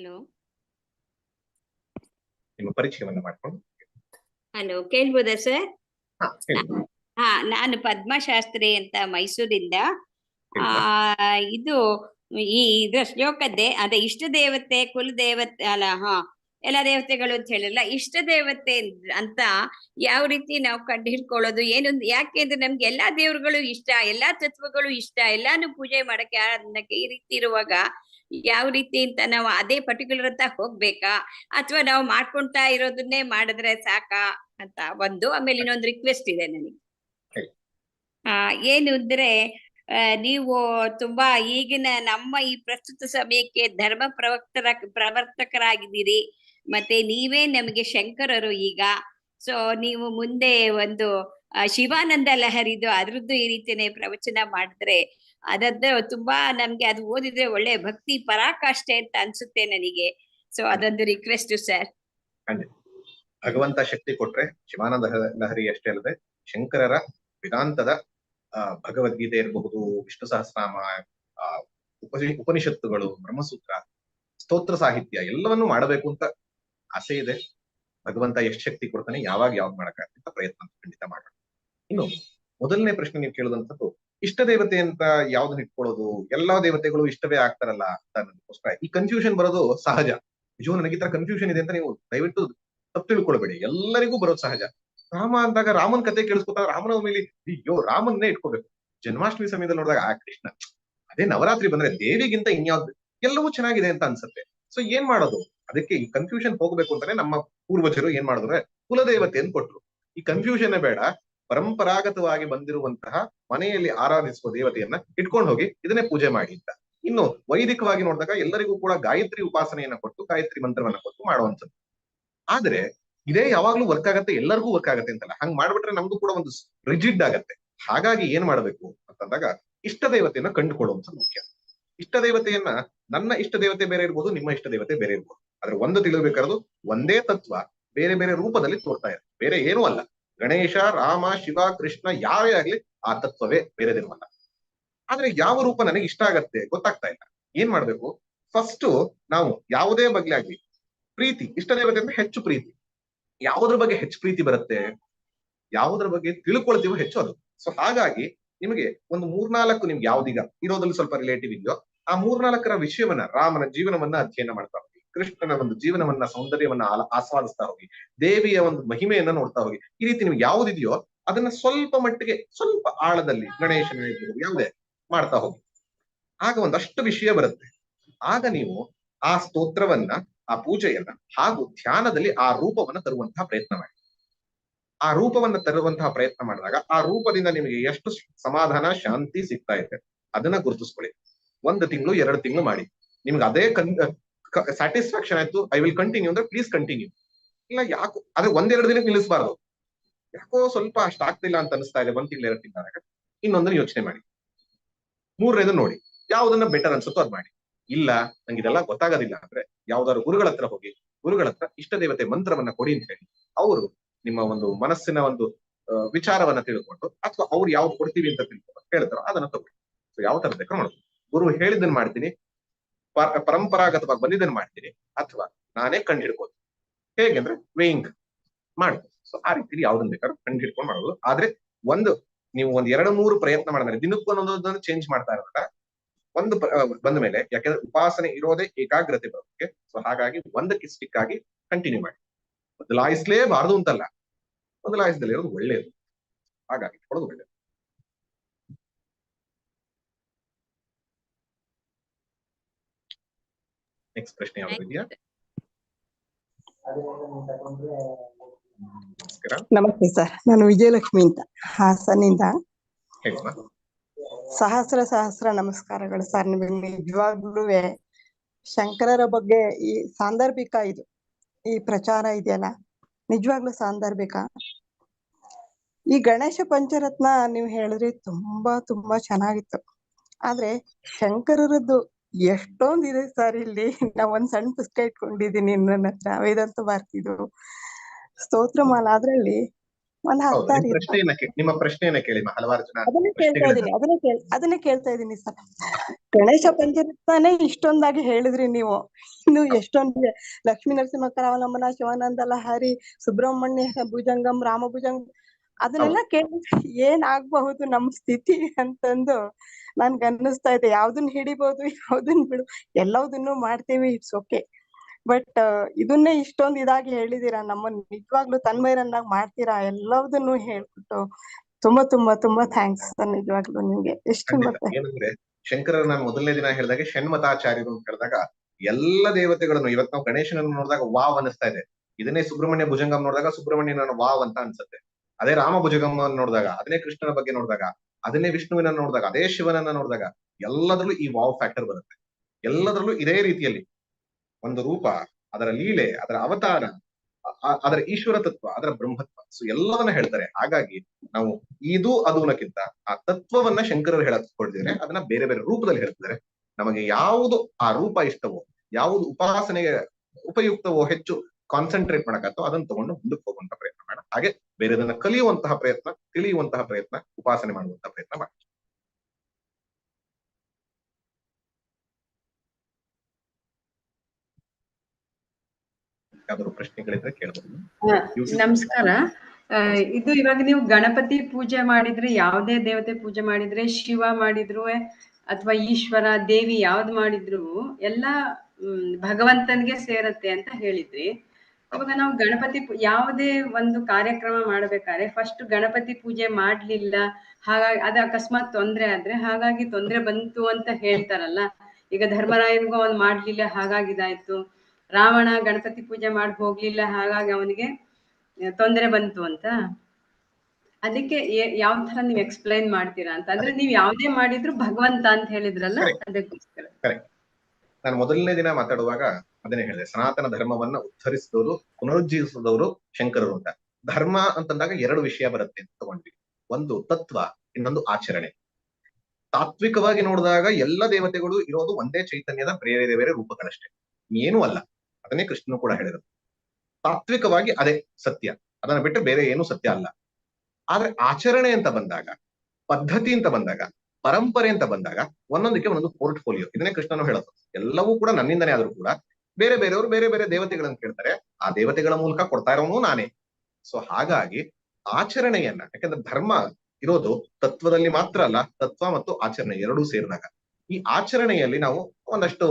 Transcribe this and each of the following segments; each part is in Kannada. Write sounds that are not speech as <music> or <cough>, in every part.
ಹಲೋ ನಿಮ್ಮ ಪರಿಚಯವನ್ನ ಮಾಡ್ಕೊಂಡು. ಹಲೋ ಕೇಳ್ಬೋದಾ ಸರ್ ಹಾ ನಾನು ಪದ್ಮಶಾಸ್ತ್ರಿ ಅಂತ ಮೈಸೂರಿಂದ. ಆ ಇದು ಈ ಇದ್ರ ಶ್ಲೋಕದ್ದೇ ಅದೇ ಇಷ್ಟ ದೇವತೆ ಕುಲ ದೇವತೆ ಅಲ್ಲ ಹಾ ಎಲ್ಲ ದೇವತೆಗಳು ಅಂತ ಹೇಳಿಲ್ಲ. ಇಷ್ಟ ದೇವತೆ ಅಂತ ಯಾವ ರೀತಿ ನಾವು ಕಂಡು ಹಿಡ್ಕೊಳ್ಳೋದು ಏನು ಯಾಕೆಂದ್ರೆ ನಮ್ಗೆ ಎಲ್ಲಾ ದೇವರುಗಳು ಇಷ್ಟ ಎಲ್ಲಾ ತತ್ವಗಳು ಇಷ್ಟ ಎಲ್ಲಾನು ಪೂಜೆ ಮಾಡಕ್ಕೆ ಆರಾಧನೆಗೆ ಈ ರೀತಿ ಇರುವಾಗ ಯಾವ ರೀತಿ ಅಂತ ನಾವು ಅದೇ ಪರ್ಟಿಕ್ಯುಲರ್ ಅಂತ ಹೋಗ್ಬೇಕಾ? ಅಥವಾ ನಾವು ಮಾಡ್ಕೊಂತಾ ಇರೋದನ್ನೇ ಮಾಡಿದ್ರೆ ಸಾಕಾ? ಅಂತ ಒಂದು ಆಮೇಲೆ ಇನ್ನೊಂದು ರಿಕ್ವೆಸ್ಟ್ ಇದೆ ನನಗೆ. ಆ ಏನು ಅಂದ್ರೆ ನೀವು ತುಂಬಾ ಈಗಿನ ನಮ್ಮ ಈ ಪ್ರಸ್ತುತ ಸಮಯಕ್ಕೆ ಧರ್ಮ ಪ್ರವಕ್ತರ ಪ್ರವರ್ತಕರಾಗಿದ್ದೀರಿ. ಮತ್ತೆ ನೀವೇ ನಮಗೆ ಶಂಕರರು ಈಗ. ಸೊ ನೀವು ಮುಂದೆ ಒಂದು ಶಿವಾನಂದ ಲಹರಿದು ಅದ್ರದ್ದು ಈ ರೀತಿನೇ ಪ್ರವಚನ ಮಾಡಿದ್ರೆ ಅದದ್ದು ತುಂಬಾ ನಮ್ಗೆ ಅದು ಓದಿದ್ರೆ ಒಳ್ಳೆ ಭಕ್ತಿ ಪರಾಕಾಷ್ಠೆ ಅಂತ ಅನ್ಸುತ್ತೆ ನನಗೆ. ಸೊ ಅದೊಂದು ರಿಕ್ವೆಸ್ಟ್ ಸರ್ ಭಗವಂತ ಶಕ್ತಿ ಕೊಟ್ರೆ ಶಿವಾನಂದ ಲಹರಿ ಅಷ್ಟೇ ಅಲ್ಲದೆ ಶಂಕರರ ವೇದಾಂತದ ಭಗವದ್ಗೀತೆ ಇರಬಹುದು ವಿಷ್ಣು ಉಪನಿ ಉಪನಿಷತ್ತುಗಳು ಬ್ರಹ್ಮಸೂತ್ರ ಸ್ತೋತ್ರ ಸಾಹಿತ್ಯ ಎಲ್ಲವನ್ನೂ ಮಾಡಬೇಕು ಅಂತ ಆಸೆ ಇದೆ. ಭಗವಂತ ಎಷ್ಟು ಶಕ್ತಿ ಕೊಡ್ತಾನೆ ಯಾವಾಗ ಯಾವಾಗ ಮಾಡಕ್ಕಾಗತ್ತೆ ಅಂತ ಪ್ರಯತ್ನ ಖಂಡಿತ ಮಾಡೋಣ ಇನ್ನು ಮೊದಲನೇ ಪ್ರಶ್ನೆ ನೀವು ಕೇಳುದಂತದ್ದು ಇಷ್ಟ ದೇವತೆ ಅಂತ ಯಾವ್ದನ್ನ ಇಟ್ಕೊಳ್ಳೋದು? ಎಲ್ಲಾ ದೇವತೆಗಳು ಇಷ್ಟವೇ ಆಗ್ತಾರಲ್ಲ ಅಂತ ಅನ್ನೋದಕ್ಕೋಸ್ಕರ ಈ ಕನ್ಫ್ಯೂಷನ್ ಬರೋದು ಸಹಜ. ನಿಜವೂ ನನಗೆ ಈ ಕನ್ಫ್ಯೂಷನ್ ಇದೆ ಅಂತ ನೀವು ದಯವಿಟ್ಟು ತಪ್ಪು ತಿಳ್ಕೊಳ್ಬೇಡಿ. ಎಲ್ಲರಿಗೂ ಬರೋದು ಸಹಜ. ರಾಮ ಅಂದಾಗ ರಾಮನ್ ಕತೆ ಕೇಳಿಸ್ಕೊತಾ ರಾಮನ ಮೇಲೆ ಅಯ್ಯೋ, ರಾಮನ್ನೇ ಇಟ್ಕೋಬೇಕು. ಜನ್ಮಾಷ್ಟಮಿ ಸಮಯದಲ್ಲಿ ನೋಡಿದಾಗ, ಆ ಕೃಷ್ಣ, ಅದೇ ನವರಾತ್ರಿ ಬಂದ್ರೆ ದೇವಿಗಿಂತ ಇನ್ಯಾವ್ದು? ಎಲ್ಲವೂ ಚೆನ್ನಾಗಿದೆ ಅಂತ ಅನ್ಸುತ್ತೆ. ಸೊ ಏನ್ ಮಾಡೋದು? ಅದಕ್ಕೆ ಈ ಕನ್ಫ್ಯೂಷನ್ ಹೋಗ್ಬೇಕು ಅಂತಾನೆ ನಮ್ಮ ಪೂರ್ವಜರು ಏನ್ ಮಾಡಿದ್ರೆ? ಕುಲದೇವತೆ ಅಂತ ಕೊಟ್ರು. ಈ ಕನ್ಫ್ಯೂಷನ್ ಬೇಡ. ಪರಂಪರಾಗತವಾಗಿ ಬಂದಿರುವಂತಹ ಮನೆಯಲ್ಲಿ ಆರಾಧಿಸುವ ದೇವತೆಯನ್ನ ಇಟ್ಕೊಂಡು ಹೋಗಿ ಇದನ್ನೇ ಪೂಜೆ ಮಾಡಿ ಅಂತ. ಇನ್ನು ವೈದಿಕವಾಗಿ ನೋಡಿದಾಗ ಎಲ್ಲರಿಗೂ ಕೂಡ ಗಾಯತ್ರಿ ಉಪಾಸನೆಯನ್ನ ಕೊಟ್ಟು ಗಾಯತ್ರಿ ಮಂತ್ರವನ್ನ ಕೊಟ್ಟು ಮಾಡುವಂಥದ್ದು. ಆದ್ರೆ ಇದೇ ಯಾವಾಗ್ಲೂ ವರ್ಕ್ ಆಗತ್ತೆ, ಎಲ್ಲರಿಗೂ ವರ್ಕ್ ಆಗತ್ತೆ ಅಂತಲ್ಲ. ಹಂಗ್ ಮಾಡ್ಬಿಟ್ರೆ ನಮ್ದು ಕೂಡ ಒಂದು ರಿಜಿಡ್ ಆಗತ್ತೆ. ಹಾಗಾಗಿ ಏನ್ ಮಾಡ್ಬೇಕು ಅಂತಂದಾಗ ಇಷ್ಟ ದೇವತೆಯನ್ನ ಕಂಡುಕೊಳ್ಳುವಂಥದ್ದು ಮುಖ್ಯ. ಇಷ್ಟ ದೇವತೆಯನ್ನ ನನ್ನ ಇಷ್ಟ ದೇವತೆ ಬೇರೆ ಇರ್ಬೋದು, ನಿಮ್ಮ ಇಷ್ಟ ದೇವತೆ ಬೇರೆ ಇರ್ಬೋದು. ಆದ್ರೆ ಒಂದು ತಿಳಿಬೇಕಾದ್ರು ಒಂದೇ ತತ್ವ ಬೇರೆ ಬೇರೆ ರೂಪದಲ್ಲಿ ತೋರ್ತಾ ಇದೆ. ಬೇರೆ ಏನೂ ಅಲ್ಲ. ಗಣೇಶ, ರಾಮ, ಶಿವ, ಕೃಷ್ಣ ಯಾರೇ ಆಗ್ಲಿ ಆ ತತ್ವವೇ ಬೇರೆ ಅಲ್ಲ ಆದ್ರೆ ಯಾವ ರೂಪ ನನಗೆ ಇಷ್ಟ ಆಗತ್ತೆ ಗೊತ್ತಾಗ್ತಾ ಇಲ್ಲ. ಏನ್ ಮಾಡ್ಬೇಕು? ಫಸ್ಟ್ ನಾವು ಯಾವುದೇ ಬಗ್ಗೆ ಆಗ್ಲಿ ಪ್ರೀತಿ ಇಷ್ಟ ದೇವತೆ ಅಂದ್ರೆ ಹೆಚ್ಚು ಪ್ರೀತಿ. ಯಾವುದ್ರ ಬಗ್ಗೆ ಹೆಚ್ಚು ಪ್ರೀತಿ ಬರುತ್ತೆ? ಯಾವುದ್ರ ಬಗ್ಗೆ ತಿಳ್ಕೊಳ್ತೀವೋ ಹೆಚ್ಚು ಅದು. ಸೊ ಹಾಗಾಗಿ ನಿಮಗೆ ಒಂದು ಮೂರ್ನಾಲ್ಕು ನಿಮ್ಗೆ ಯಾವ್ದೀಗ ಇರೋದ್ರಲ್ಲಿ ಸ್ವಲ್ಪ ರಿಲೇಟಿವ್ ಇದೆಯೋ, ಆ ಮೂರ್ನಾಲ್ಕರ ವಿಷಯವನ್ನ ರಾಮನ ಜೀವನವನ್ನ ಅಧ್ಯಯನ ಮಾಡ್ತಾ ಹೋಗಿ ಕೃಷ್ಣನ ಒಂದು ಜೀವನವನ್ನ, ಸೌಂದರ್ಯವನ್ನ ಆಸ್ವಾದಿಸ್ತಾ ಹೋಗಿ, ದೇವಿಯ ಒಂದು ಮಹಿಮೆಯನ್ನ ನೋಡ್ತಾ ಹೋಗಿ, ಈ ರೀತಿ ನಿಮ್ಗೆ ಯಾವ್ದಿದೆಯೋ ಅದನ್ನ ಸ್ವಲ್ಪ ಮಟ್ಟಿಗೆ, ಸ್ವಲ್ಪ ಆಳದಲ್ಲಿ ಗಣೇಶನ ಯಾವುದೇ ಮಾಡ್ತಾ ಹೋಗಿ. ಆಗ ಒಂದಷ್ಟು ವಿಷಯ ಬರುತ್ತೆ. ಆಗ ನೀವು ಆ ಸ್ತೋತ್ರವನ್ನ, ಆ ಪೂಜೆಯನ್ನ ಹಾಗೂ ಧ್ಯಾನದಲ್ಲಿ ಆ ರೂಪವನ್ನ ತರುವಂತಹ ಪ್ರಯತ್ನ ಮಾಡಿ. ಆ ರೂಪವನ್ನ ತರುವಂತಹ ಪ್ರಯತ್ನ ಮಾಡಿದಾಗ ಆ ರೂಪದಿಂದ ನಿಮಗೆ ಎಷ್ಟು ಸಮಾಧಾನ, ಶಾಂತಿ ಸಿಗ್ತಾ ಇದೆ, ಅದನ್ನ ಗುರುತಿಸ್ಕೊಳ್ಳಿ. ಒಂದು ತಿಂಗಳು, ಎರಡು ತಿಂಗಳು ಮಾಡಿ. ನಿಮ್ಗೆ ಅದೇ ಕನ್ ಸ್ಯಾಟಿಸ್ಫ್ಯಾಕ್ಷನ್ ಆಯ್ತು ಐ ವಿಲ್ ಕಂಟಿನ್ಯೂ ಅಂದ್ರೆ ಪ್ಲೀಸ್ ಕಂಟಿನ್ಯೂ ಇಲ್ಲ, ಯಾಕೋ ಆದ್ರೆ ಒಂದೆರಡು ದಿನಕ್ಕೆ ನಿಲ್ಲಿಸಬಾರ್ದು. ಯಾಕೋ ಸ್ವಲ್ಪ ಅಷ್ಟು ಆಗ್ತಿಲ್ಲ ಅಂತ ಅನಿಸ್ತಾ ಇದೆ, ಒಂದ್ ತಿಂಗಳು, ಎರಡು ತಿಂಗಳ ಇನ್ನೊಂದನ್ನ ಯೋಚನೆ ಮಾಡಿ. ಮೂರನೇದು ನೋಡಿ, ಯಾವ್ದನ್ನ ಬೆಟರ್ ಅನ್ಸುತ್ತೋ ಅದ್ ಮಾಡಿ. ಇಲ್ಲ, ನಂಗೆ ಇದೆಲ್ಲ ಗೊತ್ತಾಗೋದಿಲ್ಲ ಅಂದ್ರೆ ಯಾವ್ದಾದ್ರು ಗುರುಗಳ ಹತ್ರ ಹೋಗಿ, ಗುರುಗಳ ಹತ್ರ ಇಷ್ಟ ದೇವತೆ ಮಂತ್ರವನ್ನ ಕೊಡಿ ಅಂತ ಹೇಳಿ, ಅವರು ನಿಮ್ಮ ಒಂದು ಮನಸ್ಸಿನ ಒಂದು ವಿಚಾರವನ್ನ ತಿಳ್ಕೊಂಡು ಅಥವಾ ಅವ್ರು ಯಾವ್ದು ಕೊಡ್ತೀವಿ ಅಂತ ತಿಳ್ಕೊಂಡು ಹೇಳ್ತಾರೋ ಅದನ್ನ ತಗೊಳ್ಳಿ. ಸೊ ಯಾವ ತರ ಮಾಡೋದು. ಗುರು ಹೇಳಿದ್ದನ್ನ ಮಾಡ್ತೀನಿ ಪರಂಪರಾಗತವಾಗಿ ಬಂದಿದ್ದನ್ನು ಮಾಡ್ತೀನಿ ಅಥವಾ ನಾನೇ ಕಂಡು ಹಿಡ್ಬೋದು ಹೇಗೆಂದ್ರೆ ವೇಯಿಂಗ್ ಮಾಡ್ಬೋದು. ಸೊ ಆ ರೀತಿಯಲ್ಲಿ ಯಾವ್ದನ್ನ ಬೇಕಾದ್ರೂ ಕಂಡು ಹಿಡ್ಕೊಂಡು ಮಾಡಬಹುದು ಆದ್ರೆ ಒಂದು, ನೀವು ಒಂದ್ ಎರಡು, ಮೂರು ಪ್ರಯತ್ನ ಮಾಡಿದ್ರೆ ದಿನಕ್ಕೊಂದೊಂದೊಂದನ್ನು ಚೇಂಜ್ ಮಾಡ್ತಾ ಇರೋದ ಒಂದು ಬಂದ ಮೇಲೆ ಯಾಕಂದ್ರೆ ಉಪಾಸನೆ ಇರೋದೇ ಏಕಾಗ್ರತೆ ಬರೋದಕ್ಕೆ. ಸೊ ಹಾಗಾಗಿ ಒಂದಕ್ಕೆ ಸ್ಟಿಕ್ ಆಗಿ ಕಂಟಿನ್ಯೂ ಮಾಡಿ. ಬದಲಾಯಿಸ್ಲೇಬಾರದು ಅಂತಲ್ಲ. ಬದಲಾಯಿಸದಲ್ಲಿ ಇರೋದು ಒಳ್ಳೆಯದು ಹಾಗಾಗಿ ಒಳ್ಳೆಯದು ನೆಕ್ಸ್ಟ್ ಪ್ರಶ್ನೆ ಯಾವ್ದು ಇದೆಯಾ? ನಮಸ್ಕಾರ. ನಮಸ್ತೆ ಸರ್. ನಾನು ವಿಜಯಲಕ್ಷ್ಮಿ ಅಂತ. ಹಾಸನಿಂದ. ಸಹಸ್ರ ಸಹಸ್ರ ನಮಸ್ಕಾರಗಳು ಸರ್ ನಿಮಗೆ ನಿಜವಾಗ್ಲೂ ಶಂಕರರ ಬಗ್ಗೆ ಈ ಸಾಂದರ್ಭಿಕ ಇದು. ಈ ಪ್ರಚಾರ ಇದೆಯಲ್ಲ. ನಿಜವಾಗ್ಲೂ ಸಾಂದರ್ಭಿಕ? ಈ ಗಣೇಶ ಪಂಚರತ್ನ ನೀವು ಹೇಳಿದ್ರಿ ತುಂಬಾ ತುಂಬಾ ಚೆನ್ನಾಗಿತ್ತು. ಆದ್ರೆ ಶಂಕರರದ್ದು ಎಷ್ಟೊಂದಿದೆ ಸರ್ ಇಲ್ಲಿ. <laughs> ನಾ ಒಂದ್ ಸಣ್ಣ ಪುಸ್ತಕ ಇಟ್ಕೊಂಡಿದೀನಿ ನನ್ನ ಹತ್ರ. ವೇದಾಂತ ಭಾರತಿದು ಸ್ತೋತ್ರಮಾಲ ಅದ್ರಲ್ಲಿ ಒಂದ್ ಹತ್ತಾರು ನಿಮ್ಮ ಪ್ರಶ್ನೆಯನ್ನ ಕೇಳಿ ಹಲವಾರು ಜನ ಅದನ್ನೇ ಕೇಳ್ತಾ ಇದ್ದೀನಿ ಇದೀನಿ ಅದನ್ನೇ ಕೇಳ್ ಅದನ್ನೇ ಕೇಳ್ತಾ ಇದೀನಿ ಸರ್ ಗಣೇಶ ಪಂಚರತ್ನೇ ಇಷ್ಟೊಂದಾಗಿ ಹೇಳಿದ್ರಿ ನೀವು. ಇನ್ನು ಎಷ್ಟೊಂದು ಲಕ್ಷ್ಮೀ ನರಸಿಂಹ ಕರಾವಲಂಬನ ಶಿವಾನಂದ ಲಹರಿ ಸುಬ್ರಹ್ಮಣ್ಯ ಭುಜಂಗಂ ರಾಮ ಭುಜಂಗ ಅದನ್ನೆಲ್ಲ ಕೇಳಿ ಏನ್ ಆಗ್ಬಹುದು ನಮ್ ಸ್ಥಿತಿ ಅಂತಂದು ನನ್ಗ ಅನ್ನಿಸ್ತಾ ಇದೆ. ಯಾವ್ದನ್ ಹಿಡಿಬಹುದು ಯಾವ್ದನ್ ಬಿಡು ಎಲ್ಲದನ್ನು ಮಾಡ್ತೀವಿ ಇಟ್ಸ್ ಓಕೆ ಬಟ್ ಇದನ್ನೇ ಇಷ್ಟೊಂದ್ ಇದಾಗಿ ಹೇಳಿದೀರಾ. ನಮ್ಮ ನಿಜವಾಗ್ಲೂ ತನ್ಮೈರನ್ನಾಗ್ ಮಾಡ್ತೀರಾ ಎಲ್ಲದನ್ನು ಹೇಳ್ಬಿಟ್ಟು ತುಂಬಾ ತುಂಬಾ ತುಂಬಾ ಥ್ಯಾಂಕ್ಸ್ ನಿಜವಾಗ್ಲೂ ನಿಮ್ಗೆ. ಎಷ್ಟು ಏನಂದ್ರೆ ಶಂಕರರು ನಾನು ಮೊದಲನೇ ದಿನ ಹೇಳಿದಾಗ ಷಣ್ಮತಾಚಾರ್ಯರು ಅಂತ ಹೇಳಿದಾಗ ಎಲ್ಲ ದೇವತೆಗಳನ್ನು ಇವತ್ತು ನಾವು ಗಣೇಶನನ್ನು ನೋಡಿದಾಗ ವಾವ್ ಅನಿಸ್ತಾ ಇದೆ. ಇದನ್ನೇ ಸುಬ್ರಹ್ಮಣ್ಯ ಭುಜಂಗಂ ನೋಡಿದಾಗ ಸುಬ್ರಹ್ಮಣ್ಯನ ವಾವ್ ಅಂತ ಅನ್ಸುತ್ತೆ. ಅದೇ ರಾಮ ಭುಜಗಮ್ಮ ನೋಡಿದಾಗ, ಅದನ್ನೇ ಕೃಷ್ಣನ ಬಗ್ಗೆ ನೋಡಿದಾಗ, ಅದನ್ನೇ ವಿಷ್ಣುವಿನ ನೋಡಿದಾಗ, ಅದೇ ಶಿವನನ್ನ ನೋಡಿದಾಗ ಎಲ್ಲದರಲ್ಲೂ ಈ ವಾವ್ ಫ್ಯಾಕ್ಟರ್ ಬರುತ್ತೆ. ಎಲ್ಲದರಲ್ಲೂ ಇದೇ ರೀತಿಯಲ್ಲಿ ಒಂದು ರೂಪ, ಅದರ ಲೀಲೆ, ಅದರ ಅವತಾರ ಅದರ ಈಶ್ವರ ತತ್ವ, ಅದರ ಬ್ರಹ್ಮತ್ವ ಸೊ ಎಲ್ಲವನ್ನ ಹೇಳ್ತಾರೆ. ಹಾಗಾಗಿ ನಾವು ಇದು ಅದುನಕ್ಕಿಂತ ಆ ತತ್ವವನ್ನ ಶಂಕರರು ಹೇಳಿದ್ರೆ ಅದನ್ನ ಬೇರೆ ಬೇರೆ ರೂಪದಲ್ಲಿ ಹೇಳ್ತಿದ್ದಾರೆ. ನಮಗೆ ಯಾವುದು ಆ ರೂಪ ಇಷ್ಟವೋ, ಯಾವುದು ಉಪಾಸನೆಗೆ ಉಪಯುಕ್ತವೋ ಹೆಚ್ಚು ಕಾನ್ಸಂಟ್ರೇಟ್ ಮಾಡಕತ್ತೋ ಅದನ್ನ ತಗೊಂಡು ಮುಂದಕ್ಕೆ ಹೋಗುವಂತ ಪ್ರಯತ್ನ ಮಾಡೋಣ ಹಾಗೆ ಬೇರೆದನ್ನ ಕಲಿಯುವಂತಹ ಪ್ರಯತ್ನ ತಿಳಿಯುವಂತಹ ಪ್ರಯತ್ನ ಉಪಾಸನೆ ಮಾಡುವಂತಹ ಪ್ರಯತ್ನ ಮಾಡಿ. ಯಾವ್ದಾದ್ರು ಪ್ರಶ್ನೆಗಳಿದ್ರೆ ಕೇಳಬಹುದು ನಮಸ್ಕಾರ. ಇದು ಇವಾಗ ನೀವು ಗಣಪತಿ ಪೂಜೆ ಮಾಡಿದ್ರೆ ಯಾವುದೇ ದೇವತೆ ಪೂಜೆ ಮಾಡಿದ್ರೆ ಶಿವ ಮಾಡಿದ್ರು ಅಥವಾ ಈಶ್ವರ ದೇವಿ ಯಾವ್ದು ಮಾಡಿದ್ರು ಎಲ್ಲ ಭಗವಂತನಿಗೆ ಸೇರತ್ತೆ ಅಂತ ಹೇಳಿದ್ರಿ. ಇವಾಗ ನಾವು ಗಣಪತಿ ಯಾವುದೇ ಒಂದು ಕಾರ್ಯಕ್ರಮ ಮಾಡ್ಬೇಕಾದ್ರೆ ಫಸ್ಟ್ ಗಣಪತಿ ಪೂಜೆ ಮಾಡ್ಲಿಲ್ಲ ಹಾಗಾಗಿ ಅದು ಅಕಸ್ಮಾತ್ ತೊಂದ್ರೆ ಆದ್ರೆ ಹಾಗಾಗಿ ತೊಂದ್ರೆ ಬಂತು ಅಂತ ಹೇಳ್ತಾರಲ್ಲ ಈಗ ಧರ್ಮರಾಯನಿಗೂ ಅವನ್ ಮಾಡ್ಲಿಲ್ಲ ಹಾಗಾಗಿ ಇದಾಯ್ತು ರಾವಣ ಗಣಪತಿ ಪೂಜೆ ಮಾಡಿ ಹೋಗ್ಲಿಲ್ಲ ಹಾಗಾಗಿ ಅವನಿಗೆ ತೊಂದರೆ ಬಂತು ಅಂತ. ಅದಕ್ಕೆ ಯಾವ ತರ ನೀವು ಎಕ್ಸ್ಪ್ಲೈನ್ ಮಾಡ್ತೀರಾ ಅಂತ? ಅಂದ್ರೆ ನೀವು ಯಾವ್ದೇ ಮಾಡಿದ್ರು ಭಗವಂತ ಅಂತ ಹೇಳಿದ್ರಲ್ಲ. ಅದಕ್ಕೋಸ್ಕರ. ನಾನು ಮೊದಲನೇ ದಿನ ಮಾತಾಡುವಾಗ ಅದನ್ನೇ ಹೇಳಿದೆ. ಸನಾತನ ಧರ್ಮವನ್ನ ಉದ್ಧರಿಸಿದವರು, ಪುನರುಜ್ಜೀವಿಸಿದವರು ಶಂಕರರು ಅಂತ. ಧರ್ಮ ಅಂತಂದಾಗ ಎರಡು ವಿಷಯ ಬರುತ್ತೆ ಅಂತ ತಗೊಂಡ್ವಿ. ಒಂದು ತತ್ವ, ಇನ್ನೊಂದು ಆಚರಣೆ. ತಾತ್ವಿಕವಾಗಿ ನೋಡಿದಾಗ ಎಲ್ಲ ದೇವತೆಗಳು ಇರೋದು ಒಂದೇ ಚೈತನ್ಯದ ಬೇರೆ ಬೇರೆ ರೂಪಗಳಷ್ಟೇ. ಏನೂ ಅಲ್ಲ. ಅದನ್ನೇ ಕೃಷ್ಣನು ಕೂಡ ಹೇಳಿರೋದು. ತಾತ್ವಿಕವಾಗಿ ಅದೇ ಸತ್ಯ. ಅದನ್ನ ಬಿಟ್ಟು ಬೇರೆ ಏನು ಸತ್ಯ ಅಲ್ಲ. ಆದ್ರೆ ಆಚರಣೆ ಅಂತ ಬಂದಾಗ, ಪದ್ಧತಿ ಅಂತ ಬಂದಾಗ ಪರಂಪರೆ ಅಂತ ಬಂದಾಗ ಒಂದೊಂದಕ್ಕೆ ಒಂದೊಂದು ಪೋರ್ಟ್ಫೋಲಿಯೋ ಇದನ್ನೇ ಕೃಷ್ಣನು ಹೇಳೋದು. ಎಲ್ಲವೂ ಕೂಡ ನನ್ನಿಂದನೇ ಆದ್ರೂ ಕೂಡ ಬೇರೆ ಬೇರೆಯವರು ಬೇರೆ ಬೇರೆ ದೇವತೆಗಳನ್ನ ಕೇಳ್ತಾರೆ. ಆ ದೇವತೆಗಳ ಮೂಲಕ ಕೊಡ್ತಾ ಇರೋನು ನಾನೇ. ಸೊ ಹಾಗಾಗಿ ಆಚರಣೆಯನ್ನ, ಯಾಕಂದ್ರೆ ಧರ್ಮ ಇರೋದು ತತ್ವದಲ್ಲಿ ಮಾತ್ರ ಅಲ್ಲ, ತತ್ವ ಮತ್ತು ಆಚರಣೆ ಎರಡೂ ಸೇರಿದಾಗ. ಈ ಆಚರಣೆಯಲ್ಲಿ ನಾವು ಒಂದಷ್ಟು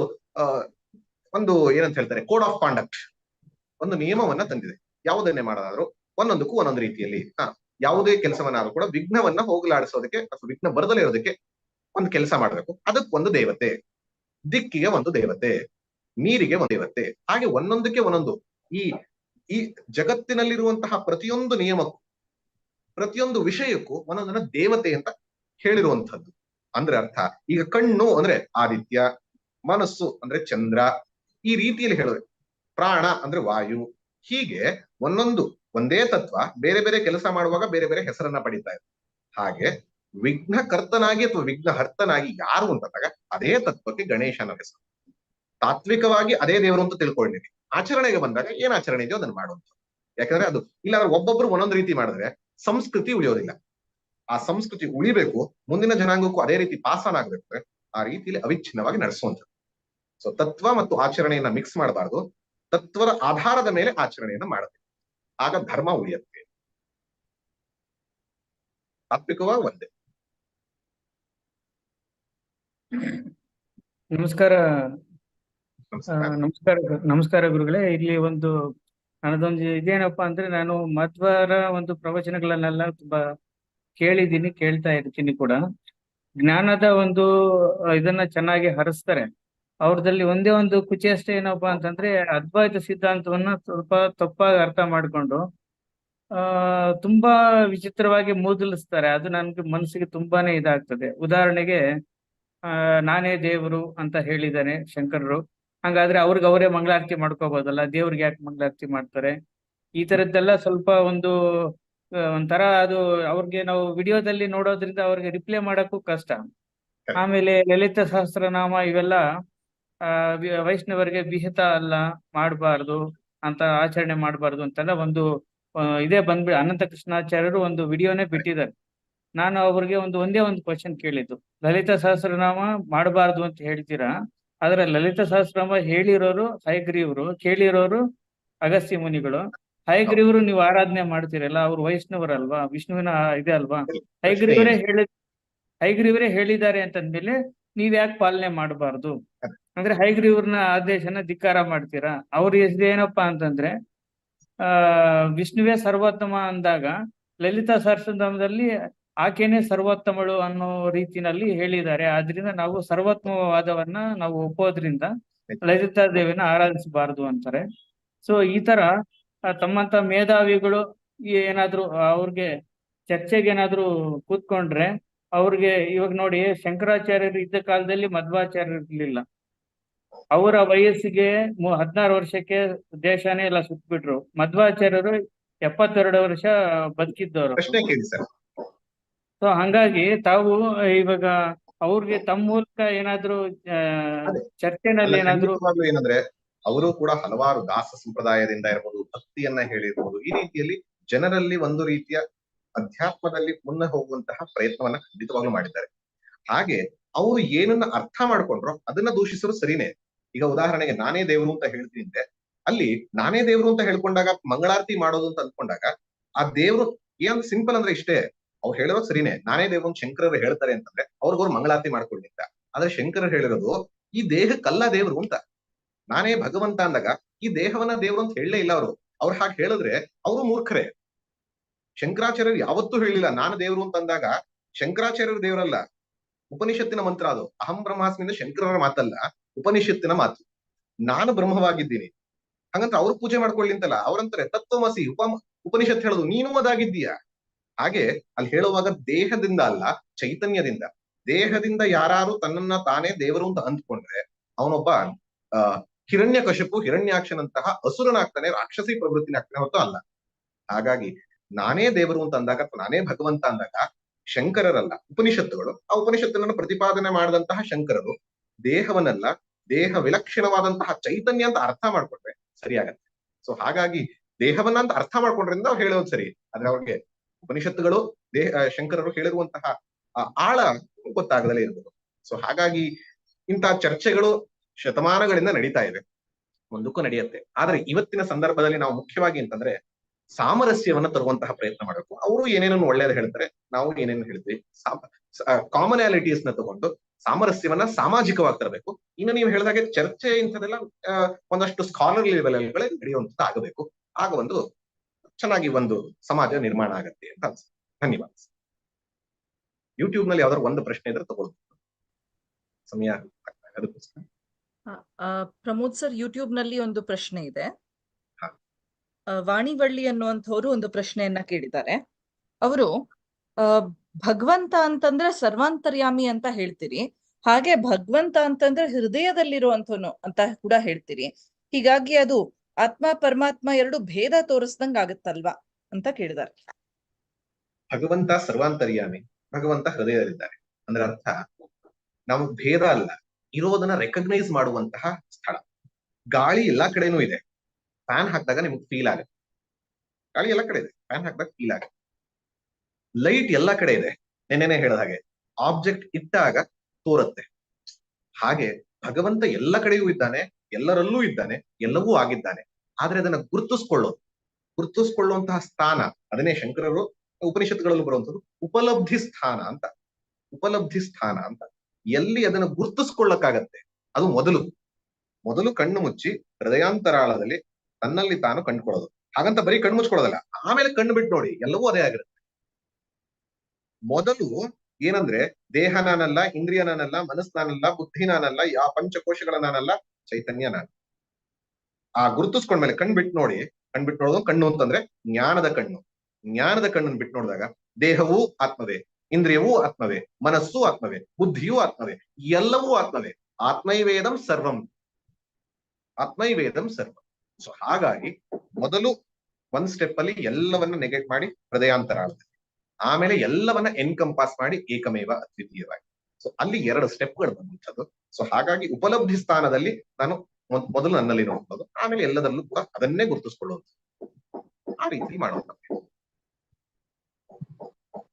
ಒಂದು ಏನಂತ ಹೇಳ್ತಾರೆ ಕೋಡ್ ಆಫ್ ಕಾಂಡಕ್ಟ್ ಒಂದು ನಿಯಮವನ್ನ ತಂದಿದೆ. ಯಾವುದನ್ನೇ ಮಾಡೋದಾದ್ರೂ ಒಂದೊಂದಕ್ಕೂ ಒಂದೊಂದು ರೀತಿಯಲ್ಲಿ ಯಾವುದೇ ಕೆಲಸವನ್ನಾದ್ರೂ ಕೂಡ ವಿಘ್ನವನ್ನ ಹೋಗಲಾಡಿಸೋದಕ್ಕೆ ಅಥವಾ ವಿಘ್ನ ಬರದಲೇ ಇರೋದಕ್ಕೆ ಒಂದು ಕೆಲಸ ಮಾಡಬೇಕು. ಅದಕ್ಕೆ ಒಂದು ದೇವತೆ. ದಿಕ್ಕಿಗೆ ಒಂದು ದೇವತೆ. ನೀರಿಗೆ ಒಂದು ದೇವತೆ. ಹಾಗೆ ಒಂದೊಂದಕ್ಕೆ ಒಂದೊಂದು. ಈ ಈ ಜಗತ್ತಿನಲ್ಲಿರುವಂತಹ ಪ್ರತಿಯೊಂದು ನಿಯಮಕ್ಕೂ, ಪ್ರತಿಯೊಂದು ವಿಷಯಕ್ಕೂ ಒಂದೊಂದನ್ನ ದೇವತೆ ಅಂತ ಹೇಳಿರುವಂತಹದ್ದು ಅಂದ್ರೆ ಅರ್ಥ, ಈಗ ಕಣ್ಣು ಅಂದ್ರೆ ಆದಿತ್ಯ, ಮನಸ್ಸು ಅಂದ್ರೆ ಚಂದ್ರ, ಈ ರೀತಿಯಲ್ಲಿ ಹೇಳುವೆ. ಪ್ರಾಣ ಅಂದ್ರೆ ವಾಯು. ಹೀಗೆ ಒಂದೊಂದು ಒಂದೇ ತತ್ವ ಬೇರೆ ಬೇರೆ ಕೆಲಸ ಮಾಡುವಾಗ ಬೇರೆ ಬೇರೆ ಹೆಸರನ್ನ ಪಡಿತಾ ಇದೆ ಹಾಗೆ ವಿಘ್ನಕರ್ತನಾಗಿ ಅಥವಾ ವಿಘ್ನ ಹರ್ತನಾಗಿ ಯಾರು ಅಂತಂದಾಗ ಅದೇ ತತ್ವಕ್ಕೆ ಗಣೇಶನ ಹೆಸರು. ತಾತ್ವಿಕವಾಗಿ ಅದೇ ದೇವರು ಅಂತ ತಿಳ್ಕೊಂಡಿದ್ದೀವಿ ಆಚರಣೆಗೆ ಬಂದಾಗ ಏನ್ ಆಚರಣೆ ಇದೆಯೋ ಅದನ್ನ ಮಾಡುವಂತ ಯಾಕಂದ್ರೆ ಅದು ಇಲ್ಲಾಂದ್ರೆ ಒಬ್ಬೊಬ್ರು ಒಂದೊಂದು ರೀತಿ ಮಾಡಿದ್ರೆ ಸಂಸ್ಕೃತಿ ಉಳಿಯೋದಿಲ್ಲ. ಆ ಸಂಸ್ಕೃತಿ ಉಳಿಬೇಕು, ಮುಂದಿನ ಜನಾಂಗಕ್ಕೂ ಅದೇ ರೀತಿ ಪಾಸನ ಆಗ್ಬೇಕು, ಆ ರೀತಿಯಲ್ಲಿ ಅವಿಚ್ಛಿನ್ನವಾಗಿ ನಡೆಸುವಂಥದ್ದು. ಸೊ ತತ್ವ ಮತ್ತು ಆಚರಣೆಯನ್ನ ಮಿಕ್ಸ್ ಮಾಡಬಾರ್ದು. ತತ್ವದ ಆಧಾರದ ಮೇಲೆ ಆಚರಣೆಯನ್ನ ಮಾಡಬೇಕು. ಆಗ ಧರ್ಮ ಉಳಿಯುತ್ತೆ. ತಾತ್ವಿಕವಾಗಿ ಒಂದೇ? ನಮಸ್ಕಾರ. ನಮಸ್ಕಾರ. ನಮಸ್ಕಾರ ಗುರುಗಳೇ. ಇಲ್ಲಿ ಒಂದು ನನ್ನದೊಂದು ಇದೇನಪ್ಪಾ ಅಂದ್ರೆ ನಾನು ಮಧ್ವರ ಒಂದು ಪ್ರವಚನಗಳನ್ನೆಲ್ಲ ತುಂಬಾ ಕೇಳಿದ್ದೀನಿ ಕೇಳ್ತಾ ಇರ್ತೀನಿ ಕೂಡ. ಜ್ಞಾನದ ಒಂದು ಇದನ್ನ ಚೆನ್ನಾಗಿ ಹರಿಸ್ತಾರೆ. ಅವ್ರದಲ್ಲಿ ಒಂದೇ ಒಂದು ಕುಚೇಷ್ಟೆ ಏನಪ್ಪಾ ಅಂತಂದ್ರೆ ಅದ್ವೈತ ಸಿದ್ಧಾಂತವನ್ನ ಸ್ವಲ್ಪ ತಪ್ಪಾಗಿ ಅರ್ಥ ಮಾಡ್ಕೊಂಡು ಆ ತುಂಬಾ ವಿಚಿತ್ರವಾಗಿ ಮೂದಲಿಸ್ತಾರೆ. ಅದು ನನ್ಗೆ ಮನಸ್ಸಿಗೆ ತುಂಬಾನೇ ಇದಾಗ್ತದೆ. ಉದಾಹರಣೆಗೆ ಆ ನಾನೇ ದೇವರು ಅಂತ ಹೇಳಿದ್ದಾನೆ ಶಂಕರರು. ಹಂಗಾದ್ರೆ ಅವ್ರಿಗೆ ಅವರೇ ಮಂಗಳಾರತಿ ಮಾಡ್ಕೋಬಹುದಲ್ಲ ದೇವ್ರಿಗೆ ಯಾಕೆ ಮಂಗಳಾರತಿ ಮಾಡ್ತಾರೆ? ಈ ತರದ್ದೆಲ್ಲ ಸ್ವಲ್ಪ ಒಂದು ಒಂಥರ ಅದು ಅವ್ರಿಗೆ ನಾವು ವಿಡಿಯೋದಲ್ಲಿ ನೋಡೋದ್ರಿಂದ ಅವ್ರಿಗೆ ರಿಪ್ಲೈ ಮಾಡಕ್ಕೂ ಕಷ್ಟ. ಆಮೇಲೆ ಲಲಿತ ಸಹಸ್ರನಾಮ ಇವೆಲ್ಲ ಆ ವೈಷ್ಣವರಿಗೆ ವಿಹಿತ ಅಲ್ಲ ಮಾಡಬಾರ್ದು ಅಂತ ಆಚರಣೆ ಮಾಡಬಾರ್ದು ಅಂತೆಲ್ಲ ಒಂದು ಇದೇ ಬಂದ್ಬಿ ಅನಂತ ಕೃಷ್ಣಾಚಾರ್ಯರು ಒಂದು ವಿಡಿಯೋನೇ ಬಿಟ್ಟಿದ್ದಾರೆ. ನಾನು ಅವ್ರಿಗೆ ಒಂದು ಒಂದೇ ಒಂದು ಕ್ವಶನ್ ಕೇಳಿದ್ದು. ಲಲಿತ ಸಹಸ್ರನಾಮ ಮಾಡಬಾರ್ದು ಅಂತ ಹೇಳ್ತೀರಾ? ಆದ್ರೆ ಲಲಿತ ಸಹಸ್ರನಾಮ ಹೇಳಿರೋರು ಹೈಗ್ರೀವ್ರು ಕೇಳಿರೋರು ಅಗಸ್ತ್ಯ ಮುನಿಗಳು. ಹಯಗ್ರೀವ್ರು ನೀವು ಆರಾಧನೆ ಮಾಡ್ತೀರಲ್ಲ ಅವ್ರು ವೈಷ್ಣವರಲ್ವಾ ವಿಷ್ಣುವಿನ ಇದೆ ಅಲ್ವಾ? ಹೈಗ್ರೀವರೇ ಹೇಳಿ ಹೈಗ್ರೀವರೇ ಹೇಳಿದ್ದಾರೆ ಅಂತಂದ್ಮೇಲೆ ನೀವ್ ಯಾಕೆ ಪಾಲನೆ ಮಾಡಬಾರ್ದು? ಅಂದ್ರೆ ಹೈಗ್ರೀವ್ರನ್ನ ಆದೇಶನ ಧಿಕ್ಕಾರ ಮಾಡ್ತೀರಾ? ಅವ್ರ ಏನಪ್ಪಾ ಅಂತಂದ್ರೆ ಆ ವಿಷ್ಣುವೇ ಸರ್ವೋತ್ತಮ ಅಂದಾಗ ಲಲಿತಾ ಸಹಸ್ರನಾಮದಲ್ಲಿ ಆಕೆನೇ ಸರ್ವೋತ್ತಮಳು ಅನ್ನೋ ರೀತಿನಲ್ಲಿ ಹೇಳಿದ್ದಾರೆ. ಆದ್ರಿಂದ ನಾವು ಸರ್ವೋತ್ತಮವಾದವನ್ನ ನಾವು ಒಪ್ಪೋದ್ರಿಂದ ಲಲಿತಾ ದೇವಿನ ಆರಾಧಿಸಬಾರದು ಅಂತಾರೆ. ಸೊ ಈ ತರ ತಮ್ಮಂತ ಮೇಧಾವಿಗಳು ಏನಾದ್ರು ಅವ್ರಿಗೆ ಚರ್ಚೆಗೆ ಏನಾದ್ರು ಕೂತ್ಕೊಂಡ್ರೆ ಅವ್ರಿಗೆ ಇವಾಗ ನೋಡಿ ಶಂಕರಾಚಾರ್ಯರು ಇದ್ದ ಕಾಲದಲ್ಲಿ ಮಧ್ವಾಚಾರ್ಯರು ಇರ್ಲಿಲ್ಲ. ಅವರ ವಯಸ್ಸಿಗೆ ಹದಿನಾರು ವರ್ಷಕ್ಕೆ ದೇಶನೇ ಎಲ್ಲ ಸುತ್ತಬಿಟ್ರು ಮಧ್ವಾಚಾರ್ಯರು ಎಪ್ಪತ್ತೆರಡು ವರ್ಷ ಬದುಕಿದ್ದವರು. ಸೊ ಹಂಗಾಗಿ ತಾವು ಇವಾಗ ಅವ್ರಿಗೆ ತಮ್ಮ ಮೂಲಕ ಏನಾದ್ರು ಚರ್ಚೆನಲ್ಲಿ ಏನಾದ್ರು ಏನಂದ್ರೆ ಅವರು ಕೂಡ ಹಲವಾರು ದಾಸ ಸಂಪ್ರದಾಯದಿಂದ ಇರಬಹುದು ಭಕ್ತಿಯನ್ನ ಹೇಳಿರ್ಬೋದು. ಈ ರೀತಿಯಲ್ಲಿ ಜನರಲ್ಲಿ ಒಂದು ರೀತಿಯ ಅಧ್ಯಾತ್ಮದಲ್ಲಿ ಮುನ್ನ ಹೋಗುವಂತಹ ಪ್ರಯತ್ನವನ್ನ ಖಂಡಿತವಾಗ್ಲೂ ಮಾಡಿದ್ದಾರೆ. ಹಾಗೆ ಅವರು ಏನನ್ನ ಅರ್ಥ ಮಾಡ್ಕೊಂಡ್ರೋ ಅದನ್ನ ದೂಷಿಸಲು ಸರಿನೇ. ಈಗ ಉದಾಹರಣೆಗೆ ನಾನೇ ದೇವರು ಅಂತ ಹೇಳ್ತೀನಿ ಅಂದ್ರೆ, ಅಲ್ಲಿ ನಾನೇ ದೇವರು ಅಂತ ಹೇಳ್ಕೊಂಡಾಗ ಮಂಗಳಾರತಿ ಮಾಡೋದು ಅಂತ ಅಂದ್ಕೊಂಡಾಗ ಆ ದೇವರು ಏನ್ ಸಿಂಪಲ್ ಅಂದ್ರೆ ಇಷ್ಟೇ, ಅವ್ರು ಹೇಳಿರೋ ಸರಿನೇ. ನಾನೇ ದೇವರು ಶಂಕರರು ಹೇಳ್ತಾರೆ ಅಂತಂದ್ರೆ ಅವ್ರಿಗವ್ರು ಮಂಗಳಾರತಿ ಮಾಡ್ಕೊಂಡಿದ್ದ ಆದ್ರೆ ಶಂಕರರು ಹೇಳಿರೋದು, ಈ ದೇಹಕ್ಕಲ್ಲ ದೇವರು ಅಂತ. ನಾನೇ ಭಗವಂತ ಅಂದಾಗ ಈ ದೇಹವನ್ನ ದೇವ್ರು ಅಂತ ಹೇಳಲೇ ಇಲ್ಲ ಅವರು. ಅವ್ರು ಹಾಗೆ ಹೇಳಿದ್ರೆ ಅವರು ಮೂರ್ಖರೇ. ಶಂಕರಾಚಾರ್ಯರು ಯಾವತ್ತೂ ಹೇಳಿಲ್ಲ. ನಾನು ದೇವರು ಅಂತ ಅಂದಾಗ ಶಂಕರಾಚಾರ್ಯರು ದೇವರಲ್ಲ. ಉಪನಿಷತ್ತಿನ ಮಂತ್ರ ಅದು. ಅಹಂ ಬ್ರಹ್ಮಾಸ್ಮಿಂದ ಶಂಕರರ ಮಾತಲ್ಲ. ಉಪನಿಷತ್ತಿನ ಮಾತು. ನಾನು ಬ್ರಹ್ಮವಾಗಿದ್ದೀನಿ. ಹಾಗಂತ ಅವ್ರು ಪೂಜೆ ಮಾಡ್ಕೊಳ್ಳಿ ಅಂತಲ್ಲ. ಅವ್ರಂತಾರೆ, ತತ್ವಮಸಿ, ಉಪ, ಉಪನಿಷತ್ ಹೇಳೋದು, ನೀನು ಅದಾಗಿದ್ದೀಯ ಹಾಗೆ ಅಲ್ಲಿ ಹೇಳುವಾಗ ದೇಹದಿಂದ ಅಲ್ಲ, ಚೈತನ್ಯದಿಂದ. ದೇಹದಿಂದ ಯಾರು ತನ್ನನ್ನ ತಾನೇ ದೇವರು ಅಂತ ಅಂದ್ಕೊಂಡ್ರೆ, ಅವನೊಬ್ಬ, ಆ ಹಿರಣ್ಯ ಕಶಪು ಹಿರಣ್ಯಾಕ್ಷನಂತಹ ಅಸುರನಾಗ್ತಾನೆ, ರಾಕ್ಷಸಿ ಪ್ರವೃತ್ತಿನಾಗ್ತಾನೆ ಹೊರತು ಅಲ್ಲ. ಹಾಗಾಗಿ ನಾನೇ ದೇವರು ಅಂತ ಅಂದಾಗ ನಾನೇ ಭಗವಂತ ಅಂದಾಗ ಶಂಕರರಲ್ಲ. ಉಪನಿಷತ್ತುಗಳು, ಆ ಉಪನಿಷತ್ತುಗಳನ್ನು ಪ್ರತಿಪಾದನೆ ಮಾಡಿದಂತಹ ಶಂಕರರು ದೇಹವನ್ನಲ್ಲ ದೇಹ ವಿಲಕ್ಷಣವಾದಂತಹ ಚೈತನ್ಯ ಅಂತ ಅರ್ಥ ಮಾಡ್ಕೊಂಡ್ರೆ ಸರಿಯಾಗತ್ತೆ. ಸೊ ಹಾಗಾಗಿ ದೇಹವನ್ನ ಅಂತ ಅರ್ಥ ಮಾಡ್ಕೊಂಡ್ರಿಂದ ಅವ್ರು ಹೇಳೋದು ಸರಿ. ಆದ್ರೆ ಅವ್ರಿಗೆ ಉಪನಿಷತ್ತುಗಳು, ದೇಹ ಶಂಕರರು ಹೇಳಿರುವಂತಹ ಆಳ ಗೊತ್ತಾಗದಲೇ ಇರ್ಬೋದು. ಸೊ ಹಾಗಾಗಿ ಇಂತಹ ಚರ್ಚೆಗಳು ಶತಮಾನಗಳಿಂದ ನಡೀತಾ ಇದೆ. ಮುಂದಕ್ಕೂ ನಡೆಯುತ್ತೆ. ಆದ್ರೆ ಇವತ್ತಿನ ಸಂದರ್ಭದಲ್ಲಿ ನಾವು ಮುಖ್ಯವಾಗಿ ಅಂತಂದ್ರೆ ಸಾಮರಸ್ಯವನ್ನ ತರುವಂತಹ ಪ್ರಯತ್ನ ಮಾಡಬೇಕು. ಅವರು ಏನೇನನ್ನು ಒಳ್ಳೇದು ಹೇಳ್ತಾರೆ, ನಾವು ಏನೇನು ಹೇಳ್ತೀವಿ ಕಾಮನಾಲಿಟೀಸ್ನ ತಗೊಂಡು ಸಾಮರಸ್ಯವನ್ನ ಸಾಮಾಜಿಕವಾಗಿ ತರಬೇಕು. ಇನ್ನು ನೀವು ಹೇಳಿದಾಗೆ ಚರ್ಚೆ ಇಂಥದೆಲ್ಲ ಒಂದಷ್ಟು ಸ್ಕಾಲರ್ ಲೆವೆಲ್ ನಡೆಯುವಂತ ಆಗಬೇಕು. ಆಗ ಒಂದು ಚೆನ್ನಾಗಿ ಒಂದು ಸಮಾಜ ನಿರ್ಮಾಣ ಆಗತ್ತೆ ಅಂತ ಅನ್ಸುತ್ತೆ. ಧನ್ಯವಾದ. ಯೂಟ್ಯೂಬ್ನಲ್ಲಿ ಯಾವ್ದಾದ್ರು ಒಂದು ಪ್ರಶ್ನೆ ಇದ್ರೆ ತಗೊಳ್ಬೇಕು ಸಮಯ ಪ್ರಮೋದ್ ಸರ್ ಯೂಟ್ಯೂಬ್ನಲ್ಲಿ ಒಂದು ಪ್ರಶ್ನೆ ಇದೆ. ವಾಣಿವಳ್ಳಿ ಅನ್ನುವಂಥವ್ರು ಒಂದು ಪ್ರಶ್ನೆಯನ್ನ ಕೇಳಿದ್ದಾರೆ. ಅವರು ಭಗವಂತ ಅಂತಂದ್ರೆ ಸರ್ವಾಂತರ್ಯಾಮಿ ಅಂತ ಹೇಳ್ತೀರಿ. ಹಾಗೆ ಭಗವಂತ ಅಂತಂದ್ರೆ ಹೃದಯದಲ್ಲಿರುವಂತವನು ಅಂತ ಕೂಡ ಹೇಳ್ತೀರಿ. ಹೀಗಾಗಿ ಅದು ಆತ್ಮ, ಪರಮಾತ್ಮ ಎರಡು ಭೇದ ತೋರಿಸ್ದಂಗ್ ಆಗುತ್ತಲ್ವಾ ಅಂತ ಕೇಳಿದ್ದಾರೆ. ಭಗವಂತ ಸರ್ವಾಂತರ್ಯಾಮಿ, ಭಗವಂತ ಹೃದಯದಲ್ಲಿದ್ದಾರೆ. ಅಂದ್ರೆ ಅರ್ಥ, ನಾವು ಭೇದ ಅಲ್ಲ, ಇರೋದನ್ನ ರೆಕಗ್ನೈಸ್ ಮಾಡುವಂತಹ ಸ್ಥಳ. ಗಾಳಿ ಎಲ್ಲಾ ಕಡೆನೂ ಇದೆ. ಫ್ಯಾನ್ ಹಾಕಿದಾಗ ನಿಮ್ಗೆ ಫೀಲ್ ಆಗುತ್ತೆ. ಗಾಳಿ ಎಲ್ಲ ಕಡೆ ಇದೆ. ಫ್ಯಾನ್ ಹಾಕಿದಾಗ ಫೀಲ್ ಆಗುತ್ತೆ. ಲೈಟ್ ಎಲ್ಲ ಕಡೆ ಇದೆ. ನೆನ್ನೆನೆ ಹೇಳಿದ ಹಾಗೆ. ಆಬ್ಜೆಕ್ಟ್ ಇಟ್ಟಾಗ ತೋರುತ್ತೆ. ಹಾಗೆ ಭಗವಂತ ಎಲ್ಲ ಕಡೆಯೂ ಇದ್ದಾನೆ, ಎಲ್ಲರಲ್ಲೂ ಇದ್ದಾನೆ, ಎಲ್ಲವೂ ಆಗಿದ್ದಾನೆ. ಆದ್ರೆ ಅದನ್ನ ಗುರುತಿಸ್ಕೊಳ್ಳೋದು. ಗುರುತಿಸ್ಕೊಳ್ಳುವಂತಹ ಸ್ಥಾನ, ಅದನ್ನೇ ಶಂಕರರು ಉಪನಿಷತ್ಗಳಲ್ಲೂ ಬರುವಂತದ್ದು ಉಪಲಬ್ಧಿ ಸ್ಥಾನ ಅಂತ. ಉಪಲಬ್ಧಿ ಸ್ಥಾನ ಅಂತ. ಎಲ್ಲಿ ಅದನ್ನು ಗುರುತಿಸ್ಕೊಳ್ಳಕ್ಕಾಗತ್ತೆ? ಅದು ಮೊದಲು. ಮೊದಲು ಕಣ್ಣು ಮುಚ್ಚಿ ಹೃದಯಾಂತರಾಳದಲ್ಲಿ ತನ್ನಲ್ಲಿ ತಾನು ಕಂಡುಕೊಳ್ಳೋದು. ಹಾಗಂತ ಬರೀ ಕಣ್ಣು ಮುಚ್ಕೊಳ್ಳೋದಲ್ಲ, ಆಮೇಲೆ ಕಣ್ಣು ಬಿಟ್ಟು ನೋಡಿ, ಎಲ್ಲವೂ ಅದೇ ಆಗಿರುತ್ತೆ. ಮೊದಲು ಏನಂದ್ರೆ, ದೇಹ ನಾನಲ್ಲ, ಇಂದ್ರಿಯ ನಾನಲ್ಲ, ಮನಸ್ಸು ನಾನಲ್ಲ, ಬುದ್ಧಿ ನಾನಲ್ಲ, ಯಾ ಪಂಚಕೋಶಗಳ ನಾನಲ್ಲ, ಚೈತನ್ಯ ನಾನು. ಆ ಗುರುತಿಸ್ಕೊಂಡ್ಮೇಲೆ ಕಣ್ ಬಿಟ್ಟು ನೋಡಿ ಕಣ್ ಬಿಟ್ಟು ನೋಡೋದು ಕಣ್ಣು ಅಂತಂದ್ರೆ ಜ್ಞಾನದ ಕಣ್ಣು. ಜ್ಞಾನದ ಕಣ್ಣನ್ನು ಬಿಟ್ಟು ನೋಡಿದಾಗ ದೇಹವೂ ಆತ್ಮವೇ, ಇಂದ್ರಿಯವೂ ಆತ್ಮವೇ, ಮನಸ್ಸು ಆತ್ಮವೇ, ಬುದ್ಧಿಯೂ ಆತ್ಮವೇ, ಎಲ್ಲವೂ ಆತ್ಮವೇ. ಆತ್ಮೈವೇದಂ ಸರ್ವಂ. ಆತ್ಮೈವೇದಂ ಸರ್ವಂ. ಸೊ ಹಾಗಾಗಿ ಮೊದಲು ಒಂದ್ ಸ್ಟೆಪ್ ಅಲ್ಲಿ ಎಲ್ಲವನ್ನ ನೆಗೆಟ್ ಮಾಡಿ ಹೃದಯಾಂತರ ಆಗ್ತದೆ. ಆಮೇಲೆ ಎಲ್ಲವನ್ನ ಎನ್ಕಂಪಾಸ್ ಮಾಡಿ ಏಕಮೇವ ಅದ್ವಿತೀಯವಾಗಿ. ಸೊ ಅಲ್ಲಿ ಎರಡು ಸ್ಟೆಪ್ಗಳು ಬಂದಂಥದ್ದು ಸೊ ಹಾಗಾಗಿ ಉಪಲಬ್ಧಿ ಸ್ಥಾನದಲ್ಲಿ ನಾನು ಮೊದಲು ನನ್ನಲ್ಲಿ ನೋಡ್ಬೋದು. ಆಮೇಲೆ ಎಲ್ಲದರಲ್ಲೂ ಕೂಡ ಅದನ್ನೇ ಗುರುತಿಸ್ಕೊಳ್ಳೋದು ಆ ರೀತಿ ಮಾಡೋದು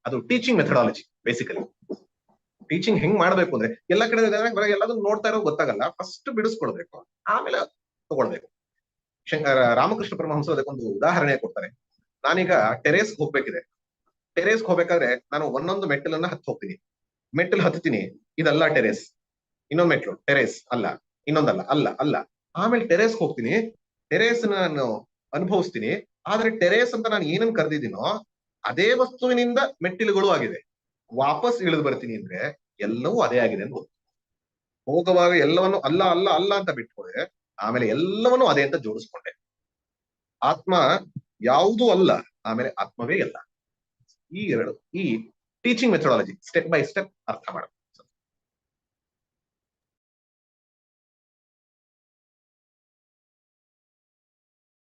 ಅದು ಟೀಚಿಂಗ್ ಮೆಥಡಾಲಜಿ ಬೇಸಿಕಲಿ ಟೀಚಿಂಗ್ ಹೆಂಗ್ ಮಾಡ್ಬೇಕು ಅಂದ್ರೆ, ಎಲ್ಲ ಕಡೆ ಎಲ್ಲದನ್ನು ನೋಡ್ತಾ ಇರೋ ಗೊತ್ತಾಗಲ್ಲ. ಫಸ್ಟ್ ಬಿಡಿಸ್ಕೊಳ್ಬೇಕು. ಆಮೇಲೆ ತಗೊಳ್ಬೇಕು. ರಾಮಕೃಷ್ಣ ಪರಮಹಂಸರು ಅದಕ್ಕೊಂದು ಉದಾಹರಣೆ ಕೊಡ್ತಾರೆ. ನಾನೀಗ ಟೆರೇಸ್ ಹೋಗ್ಬೇಕಿದೆ. ಟೆರೇಸ್ ಹೋಗ್ಬೇಕಾದ್ರೆ ನಾನು ಒಂದೊಂದು ಮೆಟ್ಟಲನ್ನ ಹತ್ತು ಹೋಗ್ತೀನಿ. ಮೆಟ್ಟಲು ಹತ್ತೀನಿ. ಇದಲ್ಲ ಟೆರೇಸ್. ಇನ್ನೊಂದು ಮೆಟ್ಲು ಟೆರೇಸ್, ಅಲ್ಲ. ಇನ್ನೊಂದಲ್ಲ, ಅಲ್ಲ ಅಲ್ಲ. ಆಮೇಲೆ ಟೆರೇಸ್ ಹೋಗ್ತೀನಿ. ಟೆರೇಸ್ ನಾನು ಅನುಭವಿಸ್ತೀನಿ. ಆದ್ರೆ ಟೆರೇಸ್ ಅಂತ ನಾನು ಏನನ್ ಕರೆದಿದ್ದೀನೋ ಅದೇ ವಸ್ತುವಿನಿಂದ ಮೆಟ್ಟಿಲುಗಳು ಆಗಿದೆ. ವಾಪಸ್ ಇಳಿದು ಬರ್ತೀನಿ ಅಂದ್ರೆ ಎಲ್ಲವೂ ಅದೇ ಆಗಿದೆ ಅಂತ ಹೋಗುವಾಗ ಎಲ್ಲವನ್ನು ಅಲ್ಲ ಅಲ್ಲ ಅಲ್ಲ ಅಂತ ಬಿಟ್ಕೊಂಡೆ ಆಮೇಲೆ ಎಲ್ಲವನ್ನೂ ಅದೇ ಅಂತ ಜೋಡಿಸ್ಕೊಂಡೆ. ಆತ್ಮ ಯಾವುದೂ ಅಲ್ಲ, ಆಮೇಲೆ ಆತ್ಮವೇ ಇಲ್ಲ. ಈ ಎರಡು, ಈ teaching methodology step by step ಅರ್ಥ ಮಾಡ.